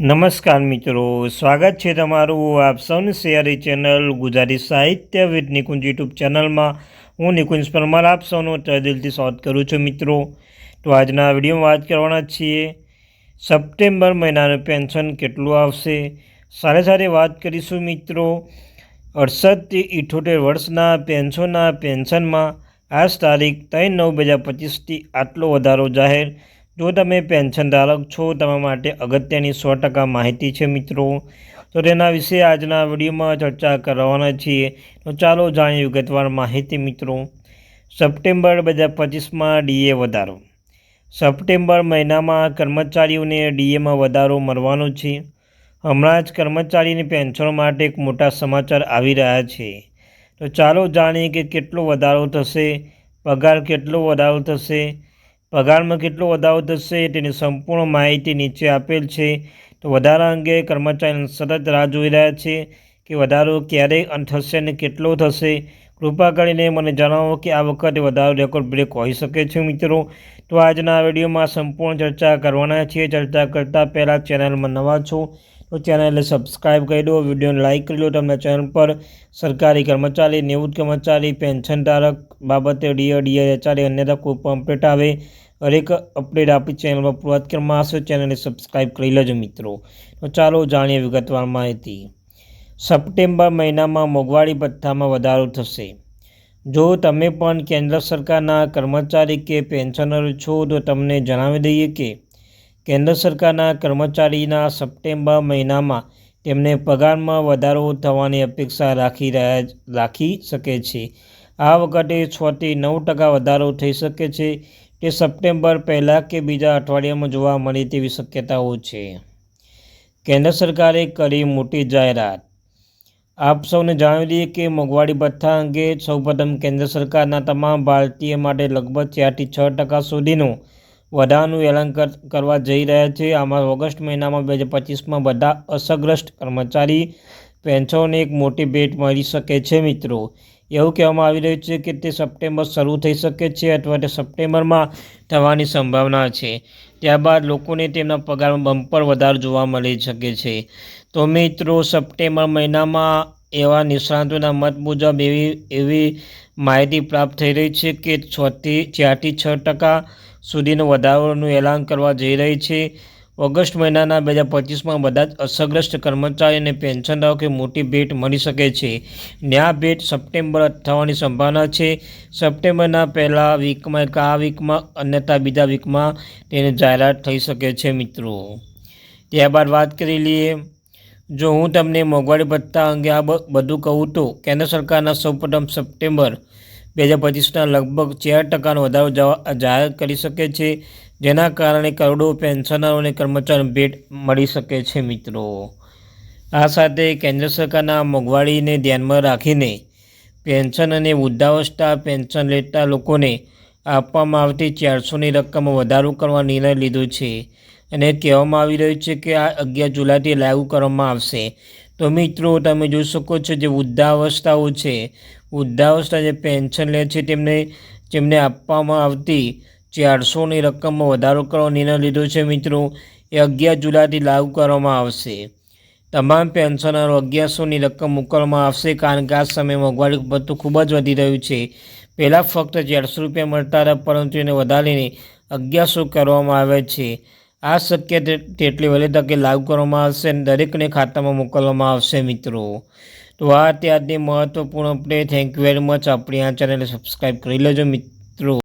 નમસ્કાર મિત્રો, સ્વાગત છે તમારું આપ સૌની શેરી ચેનલ ગુજરાતી સાહિત્ય વિથ નિકુંજ યુટ્યુબ ચેનલમાં. હું નિકુંજ પરમાર આપ સૌનું તહદિલથી સ્વાગત કરું છું મિત્રો. તો આજના વિડીયોમાં વાત કરવાના છીએ, સપ્ટેમ્બર મહિનાનું પેન્શન કેટલું આવશે? સાથે સાથે વાત કરીશું મિત્રો. અડસઠથી ઇઠોતેર વર્ષના પેન્શનના પેન્શનમાં આજ તારીખ ત્રણ નવ બે હજાર પચીસથી આટલો વધારો જાહેર જો તમે પેન્શન ધારક છો, તમારા માટે અગત્યની સો ટકા માહિતી છે મિત્રો. તો તેના વિશે આજના વિડીયોમાં ચર્ચા કરવાના છીએ. તો ચાલો જાણીએ વિગતવાર માહિતી મિત્રો. સપ્ટેમ્બર બે હજાર પચીસમાં ડીએ વધારો. સપ્ટેમ્બર મહિનામાં કર્મચારીઓને ડીએમાં વધારો મળવાનો છે. હમણાં જ કર્મચારીની પેન્શનો માટે એક મોટા સમાચાર આવી રહ્યા છે. તો ચાલો જાણીએ કે કેટલો વધારો થશે, પગાર કેટલો વધારો થશે પગારમાં કેટલો વધારો થશે તેની સંપૂર્ણ માહિતી નીચે આપેલ છે. તો વધારા અંગે કર્મચારી સતત રાહ જોઈ રહ્યા છે કે વધારો ક્યારે થશે અને કેટલો થશે. કૃપા કરીને મને જણાવો કે આ વખતે વધારો રેકોર્ડ બ્રેક હોઈ શકે છે મિત્રો. તો આજના વિડીયોમાં સંપૂર્ણ ચર્ચા કરવાના છીએ. ચર્ચા કરતાં પહેલાં ચેનલમાં નવા છો તો ચેનલને સબસ્ક્રાઈબ કરી દો, વિડીયોને લાઇક કરી દો, તમને ચેનલ પર સરકારી કર્મચારી, નિવૃત્ત કર્મચારી, પેન્શન ધારક બાબતે ડીએ ડીએ એચઆરએ અન્યથા કોઈ પણ અપડેટ આવે, હરેક અપડેટ આપણી ચેનલમાં પૂરત કરવામાં આવશે, ચેનલને સબસ્ક્રાઈબ કરી લેજો મિત્રો. તો ચાલો જાણીએ વિગતવાર માહિતી. સપ્ટેમ્બર મહિનામાં મોંઘવારી ભથ્થામાં વધારો થશે. જો તમે પણ કેન્દ્ર સરકારના કર્મચારી કે પેન્શનર છો તો તમને જણાવી દઈએ કે કેન્દ્ર સરકારના કર્મચારીના સપ્ટેમ્બર મહિનામાં તેમને પગારમાં વધારો થવાની અપેક્ષા રાખી રહ્યા રાખી શકે છે. આ વખતે છથી નવ ટકા વધારો થઈ શકે છે. તે સપ્ટેમ્બર પહેલાં કે બીજા અઠવાડિયામાં જોવા મળે તેવી શક્યતાઓ છે. કેન્દ્ર સરકારે કરી મોટી જાહેરાત. આપ સૌને જણાવી દઈએ કે મોંઘવારી ભથ્થા અંગે સૌપ્રથમ કેન્દ્ર સરકારના તમામ ભારતીય માટે લગભગ ચારથી છ ટકા સુધીનું વધારાનું એલાન કરવા જઈ રહ્યા છે. આમાં ઓગસ્ટ મહિનામાં બે હજાર પચીસમાં બધા અસરગ્રસ્ત કર્મચારી પેન્શનને એક મોટી ભેટ મળી શકે છે, મિત્રો. એવું કહેવામાં આવી રહ્યું છે કે તે સપ્ટેમ્બર શરૂ થઈ શકે છે અથવા તે સપ્ટેમ્બરમાં થવાની સંભાવના છે. ત્યારબાદ લોકોને તેમના પગારમાં બમ્પર વધારો જોવા મળી શકે છે. તો મિત્રો, સપ્ટેમ્બર મહિનામાં એવા નિષ્ણાતોના મત મુજબ એવી એવી માહિતી પ્રાપ્ત થઈ રહી છે કે છથી ચારથી છ ટકા સુધીનો વધારોનું એલાન કરવા જઈ રહી છે. ઓગસ્ટ મહિનાના બે હજાર પચીસમાં બધા જ અસરગ્રસ્ત કર્મચારી અને પેન્શનધારકોને મોટી ભેટ મળી શકે છે. ન્યા ભેટ સપ્ટેમ્બર થવાની સંભાવના છે. સપ્ટેમ્બરના પહેલા વીકમાં, એક આ વીકમાં, અન્યથા બીજા વીકમાં તેની જાહેરાત થઈ શકે છે મિત્રો. ત્યારબાદ વાત કરી લઈએ જો હું તમને મોંઘવારી ભથ્થા અંગે આ બધું કહું તો કેન્દ્ર સરકારના સૌપ્રથમ સપ્ટેમ્બર બે હજાર પચીસના લગભગ ચાર ટકાનો વધારો જાહેર કરી શકે છે, જેના કારણે કરોડો પેન્શનરો અને કર્મચારીઓને ભેટ મળી શકે છે મિત્રો. આ સાથે કેન્દ્ર સરકારના મોંઘવારીને ધ્યાનમાં રાખીને પેન્શન અને વૃદ્ધાવસ્થા પેન્શન લેતા લોકોને આપવામાં આવતી ચારસોની રકમમાં વધારો કરવા નિર્ણય લીધો છે. અને કહેવામાં આવી રહ્યું છે કે આ અગિયાર જુલાઈથી લાગુ કરવામાં આવશે. તો મિત્રો, તમે જોઈ શકો છો જે વૃદ્ધાવસ્થાઓ છે. વૃદ્ધાવસ્થા જે પેન્શન લે છે તેમને, જેમને આપવામાં આવતી ચારસોની રકમમાં વધારો કરવાનો નિર્ણય લીધો છે મિત્રો, એ અગિયાર જુલાઈથી લાગુ કરવામાં આવશે. તમામ પેન્શનરો અગિયારસોની રકમ મોકલવામાં આવશે કારણ કે આ સમયે મોંઘવારી ભથ્થું ખૂબ જ વધી રહ્યું છે. પહેલાં ફક્ત ચારસો રૂપિયા મળતા હતા, પરંતુ એને વધારીને અગિયારસો કરવામાં આવે છે. આ શક્ય તેટલી વહેલી તકે લાગુ કરવામાં આવશે અને દરેકને ખાતામાં મોકલવામાં આવશે મિત્રો. તો આ ત્યારની મહત્વપૂર્ણ update thank you very much આપણી આ ચેનલને સબસ્ક્રાઈબ કરી લેજો મિત્રો.